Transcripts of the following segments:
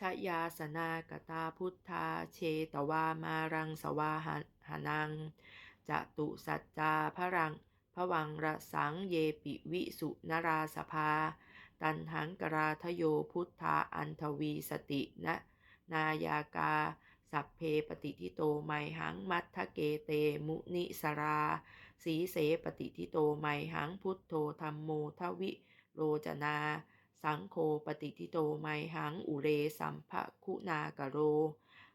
ชยาสนากตาพุทธาเชตวามารังสวาหานังจตุสัจจาพรังพวังระสังเยปิวิสุนราสภา ตันหังกราทโยพุทธาอันทวีสตินะนายากา สัพเพปฏิทิโตไมหังมัททะเกเตมุนิสราสีเสปฏิทิโตไมหังพุทโธธรรมโมทวิโรจนา สังโฆปฏิทิโตไมหังอุเรสัมภคุณากโร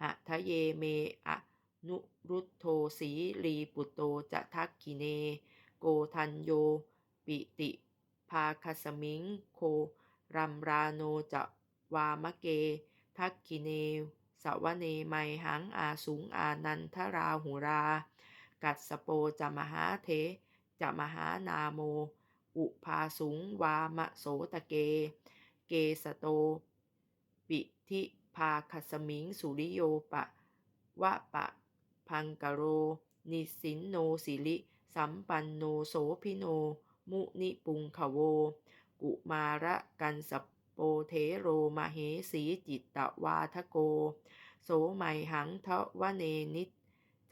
หะทะเยเมอะนุรุตโทสีรีปุตโตจะทักกิเน โกทันโย ปิติภาคสมิงโค รัมราโนจะวามะเก ทักกิเนสวเนไมหังอาสุงอานันทราหุรา กัสสโปจะมหาเทจะมหานาโม อุภาสุงวามะโสตะเก เกสโต ปิทิภาคสมิงสุริโยปะวะปะพังกโร นิสินโนสิริ สัมปันโนโสพิโน มุนิปุงขโว กุมาระกันสโปเทโรมาเหสีจิตตวาทโก โสไมหังทวเนนิ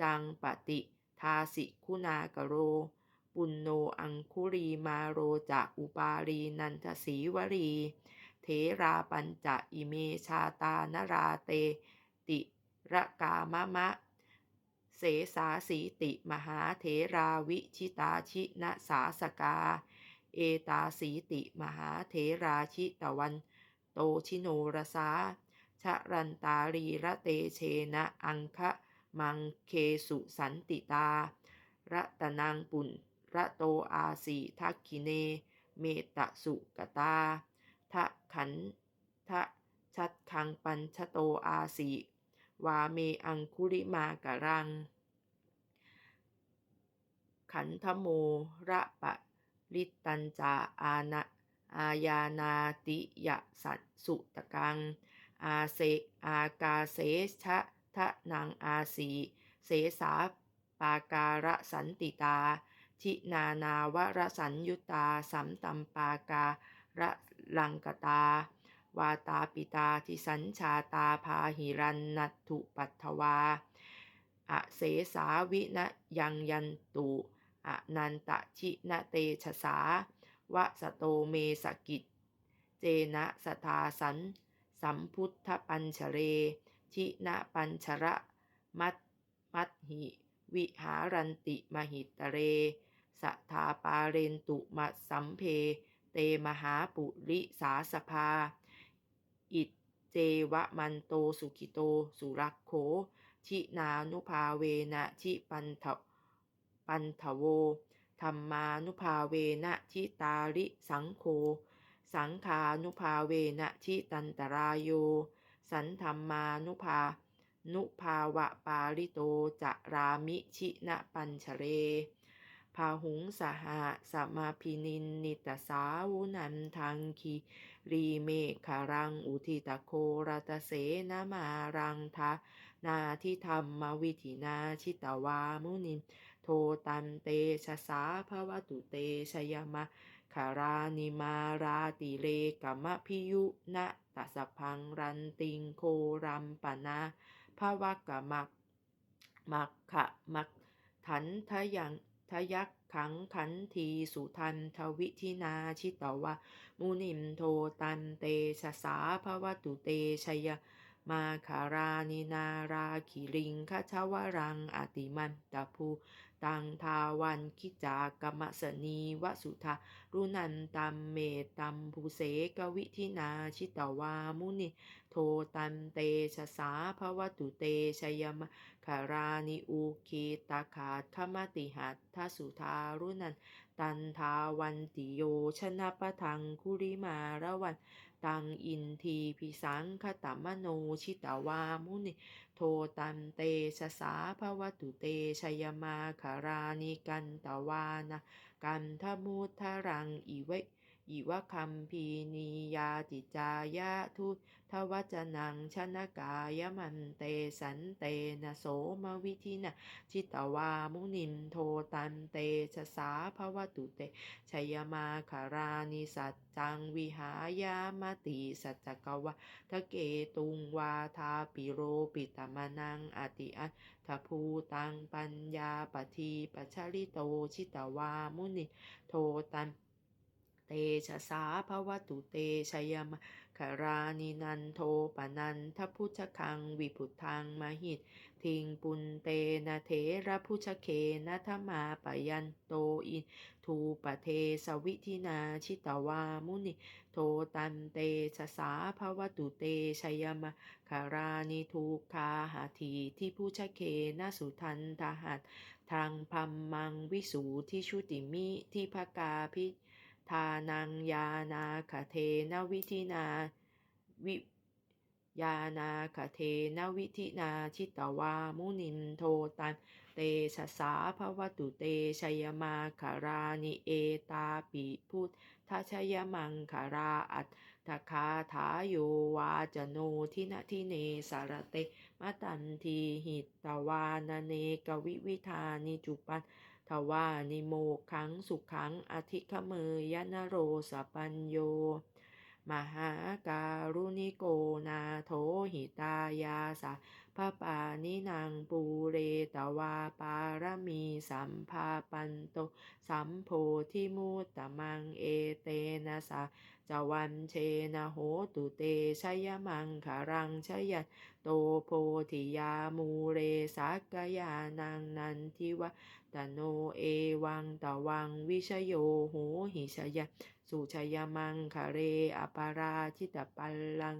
จังปฏิทาสิคุณากโร ปุณโนอังคุรีมาโรจะอุปารีนันทศีวรี เทราปัญจะอิเมชาตานราเต ติระกามะมะ เสสาสีติมหาเถราวิชิตาชินะสาสกา เอตาสีติมหาเถราชิตวัน โตชิโนรสาชรันตารีระเตเชนะอังคะมังเคสุสันติตาระตนังปุณ ระโตอาสีทักขิเน เมตะสุกตาทะขันทะชัดคังปัญชโตอาสีวาเมอังคุริมากะรัง ขันธโมระปะลิตันจาอาณะอาญานาติยะสัตสุตกัง อาเสอากาเสชะทะนางอาสีเสสาปาการะสันติตา ทินานาวรสัญยุตา สัมตัมปาการะลังกตา วาตาปิตาทิสัญชาตาพาหิรันนัตุปัทวาอะเสสาวินะยังยันตุอนันตะชินะเตชะสาวะสโตเมสกิจ เจนะสทาสัน สัมพุทธปัญชเร ชินะปัญชระ มัตมัตหิ วิหารันติมหิตเร สทาปาเรนตุมัสัมเพ เตมหาปุริสาสภา อิเจวะมันโตสุขิโต สุรักโขชินานุภาเวนะชิปันทปันทโวธรรมานุภาเวนะชิตาริสังโฆสังขานุภาเวนะชิตันตรายโย สันธรรมานุภา นุภาวะปาลิโตจะรามิชินะปัญชเร พาหุงสหะสมาพินินนิตสาวุนันทังคีรีเมฆารังอุทิตโครัตเสนามารังทานาทิธรรมวิธินาชิตวามุนิน โทตันเตชะสาภวตุเตชยมะคารานิมาราติเลกมะพิยุนะตัสพังรันติงโครัมปนาภวกะมักมักขะมักทันทยัง ทยักขังขันทีสุทันทวิทินาชิตวะ มุนิมโทตันเตชะสาภวตุเตชยมาคารานินาราคิริงคชวรังอติมันตะภู ตังทาวันคิจากรรมสนีวสุธารุนันตัมเมตัมภูเสกวิธินาชิตวามุนิ โทตันเตชะสาภวตุเตชยมคารานิอุคีตาขาธรรมติหัตทสุธารุนันตันทาวันติโยชนะปะทังคุริมาระวัน ตังอินทีพิสังคตมโนชิตาวามุนิโทตันเตชะสาภวตุเตชยมาคารานิกันตวานะกันทมุทรังอิเว อิวะคัมพีนียาติจายะทุทวจนังชนกายมันเตสันเตนะโสมวิธินะจิตวามุนินโทตันเตชะสาภวตุเตชยมาคารานิสัจจังวิหายามติสัจจกวะทะเกตุงวาทาปิโรปิตมนังอติอัตภูตังปัญญาปทีปัชริโตชิตวามุนิโทตัน เตชะสาภวตุเตชยมคารานินันโทปนันทพุชคังวิพุทังมหิต ทิงปุนเตนะเทระพุชเคนะธมาปยันโตอินทูปเทสวิธินาชิตวามุนิ โทตันเตชะสาภวตุเตชยมคารานิทุคาหาทีที่พุชเคนะสุทันทหัตทางพัมมังวิสูทิชุติมิที่ภกาพิ ทานังยานาคเทนวิธินาวิยานาคเทนวิธินาชิตวามุนินโทตันเตชะสาภวตุเตชยมาคารานิเอตาปิพุทธชยมังคาราอัตตคาถาโยวาจโนทินทิเนสารเตมตันทีหิตตวานเนกวิวิธานิจุปัน วานิโมขังสุขังอธิคเมยนโรสปัญโย มหาการุณิโกนาโถหิตายาสะ พระปานินางปูเรตวาปารมีสัมภาปันโต สัมโพธิมุตตมังเอเตนะสะจวันเชนะโหตุเตชยมังคารังชยันโตโพธิยามูเรสักยานังนันทิวะตโนเอวังตวังวิชโยโหหิชยะสุชยมังคาเรอปาราชิตปัลลัง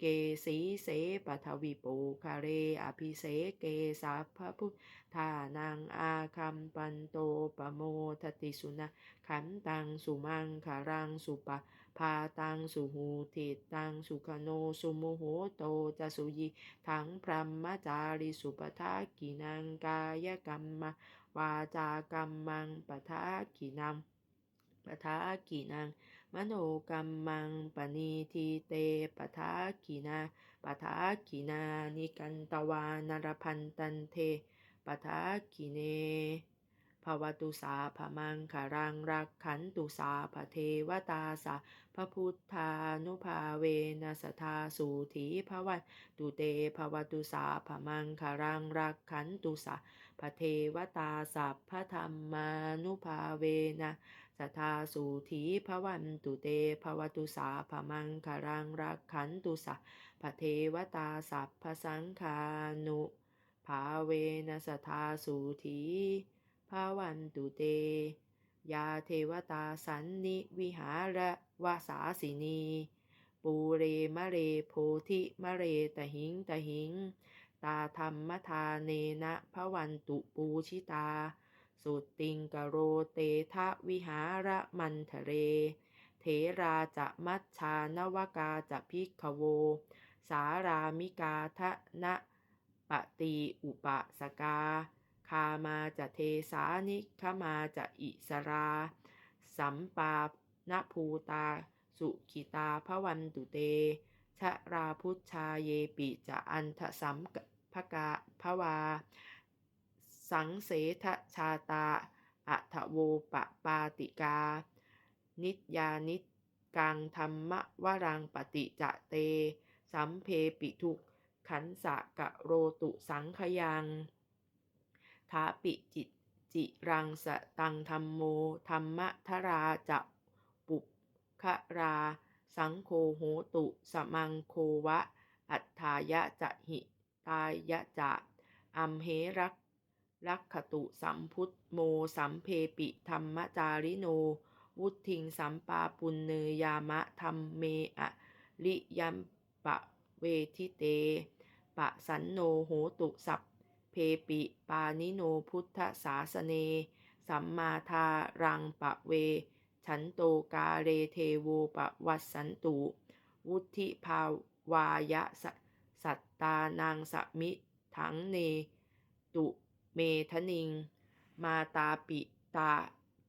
เกสีเสปทวิปูคาเรอภิเสเกสัพพพุทธานังอาคัมปันโตปโมทติสุนะขันตังสุมังคารังสุปะพาตังสุหูติตังสุขโนสุโมโหโตจะสุยีถังพรหมจาริสุปทากินังกายกรรมวาจากรรมังปทากินังปทากินัง มโนกรรมังปณีทีเตปทากินาปทากินานิกันตวานรพันตันเทปทากิเนภวตุสาภมังคารังรักขันตุสาภเทวตาสาพระพุทธานุภาเวนัสธาสูถีภวันตุเตภวตุสาภมังคารังรักขันตุสาพระเทวตาสัพพธรรมานุภาเวนะ สัทธาสูถีภวันตุเตภวตุสาภมังคารังรักขันตุสาพระเทวตาสัพพสังคานุภาเวนสทธาสูถีภาวันตุเต ยาเทวตาสันนิวิหารวาสาสินี ปูเรมะเรโพธิมะเรตหิงตหิง ตาธรรมทาเนนะพระวันตุปูชิตา สุติงกโรเตทะวิหารมันทะเรเทราจะมัชชานวกาจะพิกโว สารามิกาทะนะปฏิอุปสกา คามาจะเทสานิขมาจะอิสรา สัมปาณภูตา สุขิตาพระวันตุเตชะราพุชชาเยปิจะอันทสัมภกาภวา สังเสทชาตาอัทโวปปาติกา นิยานิกังธรรมวรังปฏิจะเต สัมเพปิทุกขันสะกะโรตุสังขยังทาปิจิตจิรังสตังธรรมโมธรรมทราจะปุครา สังโฆโหตุสมังโควะ อัฏฐายะจะหิ ตายะจะอัมเหรัก ลักขตุสัมพุทโมสัมเพปิธรรมจาริโน วุทิงสัมปาปุณเนยามะธรรมเมอะลิยัมปะเวทิเต ปะสันโนโหตุสัพเพปิปานิโนพุทธสาสเน สัมมาทารังปะเว ฉันโตกาเรเทโวปะวัสสันตุ วุธิภาวายะสสัตตานางสมิถังเนตุ เมทนิง มาตาปิตา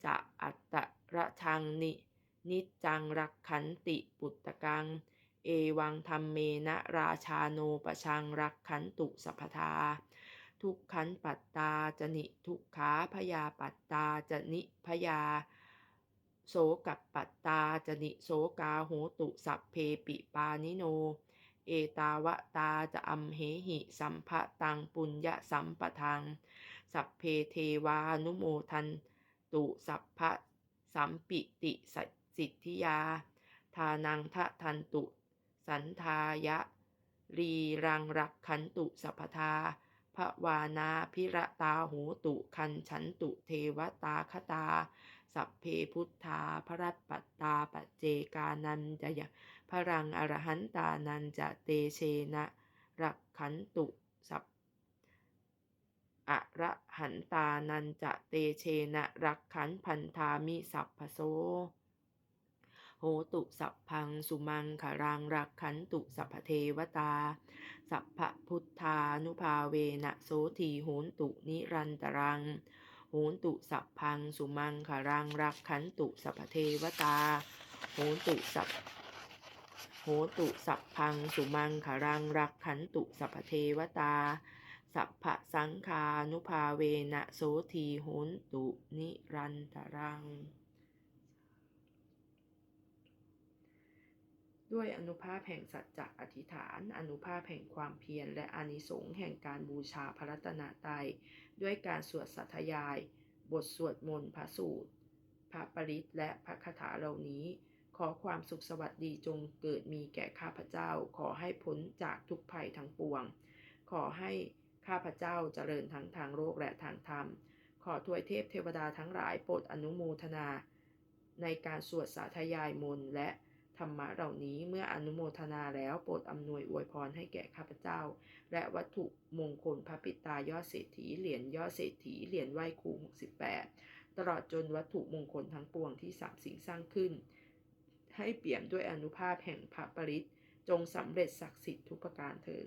จะอัตตระชังนิ นิจังรักขันติปุตตะกัง เอวังธรรมเมนะราชาโนปชังรักขันตุสัพพทา ทุกขันปัตตาจะนิทุกขาพยาปัตตาจะนิพยาโสกับปัตตาจะนิโสกาโหตุสัพเพปิปานิโน เอตาวะตาจะอัมเหหิสัมภะตังปุญญสัมปทัง สัพเพเทวานุโมทันตุสัพพะสัมปิติสัสิทธิยา ทานังทะทันตุ สันทายะ รีรังรักขันตุสัพพทาภวานาพิระตาหูตุคันฉันตุเทวตาคตา สัพเพพุทธาพระรัตปัตตาปัจเจกานันจะยะพรังอรหันตานันจะเตเชนะรักขันตุสัพอระหันตานันจะเตเชนะรักขันพันธามิสัพพโสโหตุสัพพังสุมังคารังรักขันตุสัพพเทวตา สัพพพุทธานุภาเวนะโสทีโหนตุนิรันตรัง โหนตุสัพพังสุมังคารังรักขันตุสัพเทวตา โหนตุสัพโหตุสัพพังสุมังคารังรักขันตุสัพพเทวตา สัพพะสังคานุภาเวนะโสทีโหนตุนิรันตรัง ด้วยอนุภาพแห่งสัจจะอธิษฐาน อนุภาพแห่งความเพียร และอานิสงส์แห่งการบูชาพระรัตนตรัย ด้วยการสวดสัทยาย บทสวดมนต์พระสูตร พระปริตและพระคาถาเหล่านี้ ขอความสุขสวัสดีจงเกิดมีแก่ข้าพเจ้า ขอให้พ้นจากทุกภัยทั้งปวง ขอให้ข้าพเจ้าเจริญทั้งทางโลกและทางธรรม ขอทวยเทพเทวดาทั้งหลายโปรดอนุโมทนา ในการสวดสาธยายมนต์และ ธรรมะเหล่านี้เมื่ออนุโมทนาแล้วโปรดอำนวยอวยพรให้แก่ข้าพเจ้า และวัตถุมงคลพระปิตายอดเศรษฐีเหรียญยอดเศรษฐีเหรียญไหว้ครู68 ตลอดจนวัตถุมงคลทั้งปวงที่สามสิ่งสร้างขึ้น ให้เปี่ยมด้วยอนุภาพแห่งพระปริตจงสำเร็จศักดิ์สิทธิ์ทุกประการเทิน